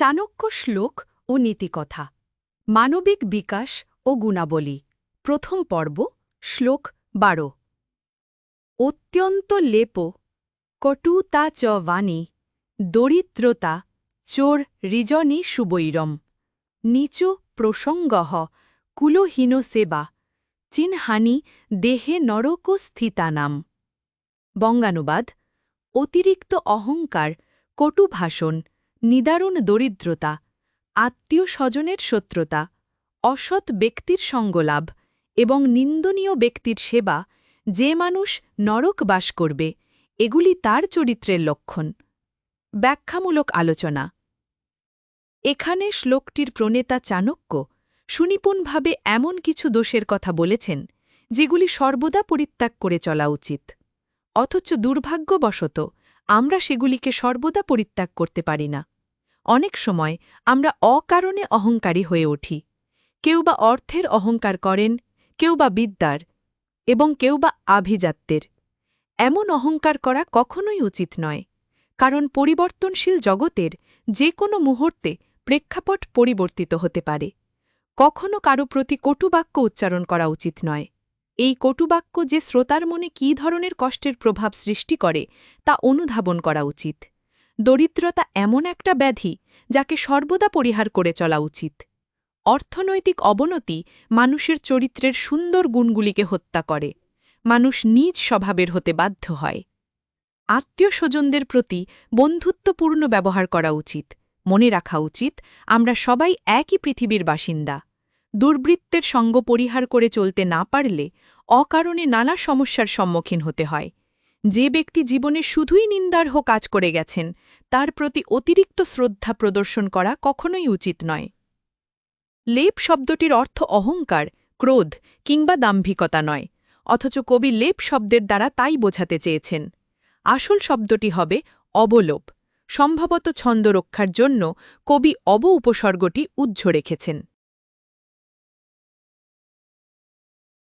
চাণক্য শ্লোক ও নীতিকথা, মানবিক বিকাশ ও গুণাবলী, প্রথম পর্ব, শ্লোক বারো। অত্যন্ত লেপ, কটুতা চ বাণী, দরিদ্রতা, চোর রিজনী সুবৈরম, নিচ প্রসঙ্গহ কুলহীন সেবা, চিনহানি দেহে নরক স্থিতানাম। বঙ্গানুবাদ, অতিরিক্ত অহংকার কটু ভাষণ নিদারুণ দরিদ্রতা আত্মীয় স্বজনের শত্রুতা, অসৎ ব্যক্তির সঙ্গলাভ এবং নিন্দনীয় ব্যক্তির সেবা যে মানুষ নরক বাস করবে, এগুলি তার চরিত্রের লক্ষণ। ব্যাখ্যামূলক আলোচনা। এখানে শ্লোকটির প্রণেতা চাণক্য সুনিপুণভাবে এমন কিছু দোষের কথা বলেছেন, যেগুলি সর্বদা পরিত্যাগ করে চলা উচিত। অথচ দুর্ভাগ্যবশত আমরা সেগুলিকে সর্বদা পরিত্যাগ করতে পারি না। অনেক সময় আমরা অকারণে অহংকারী হয়ে উঠি। কেউ বা অর্থের অহংকার করেন, কেউ বা বিদ্যার, এবং কেউ বা আভিজাত্যের। এমন অহংকার করা কখনোই উচিত নয়, কারণ পরিবর্তনশীল জগতের যে কোনো মুহূর্তে প্রেক্ষাপট পরিবর্তিত হতে পারে। কখনো কারও প্রতি কটুবাক্য উচ্চারণ করা উচিত নয়। এই কটুবাক্য যে শ্রোতার মনে কী ধরনের কষ্টের প্রভাব সৃষ্টি করে তা অনুধাবন করা উচিত। দরিদ্রতা এমন একটা ব্যাধি যাকে সর্বদা পরিহার করে চলা উচিত। অর্থনৈতিক অবনতি মানুষের চরিত্রের সুন্দর গুণগুলিকে হত্যা করে। মানুষ নিজ স্বভাবের হতে বাধ্য হয়। আত্মীয় স্বজনদের প্রতি বন্ধুত্বপূর্ণ ব্যবহার করা উচিত। মনে রাখা উচিত, আমরা সবাই একই পৃথিবীর বাসিন্দা। দুর্বৃত্তের সঙ্গ পরিহার করে চলতে না পারলে অকারণে নানা সমস্যার সম্মুখীন হতে হয়। যে ব্যক্তি জীবনে শুধুই নিন্দার্হ কাজ করে গেছেন, তার প্রতি অতিরিক্ত শ্রদ্ধা প্রদর্শন করা কখনোই উচিত নয়। লেপ শব্দটির অর্থ অহংকার, ক্রোধ কিংবা দাম্ভিকতা নয়, অথচ কবি লেপ শব্দের দ্বারা তাই বোঝাতে চেয়েছেন। আসল শব্দটি হবে অবলোপ, সম্ভবত ছন্দ রক্ষার জন্য কবি অব উপসর্গটি উজ্জ্ব রেখেছেন।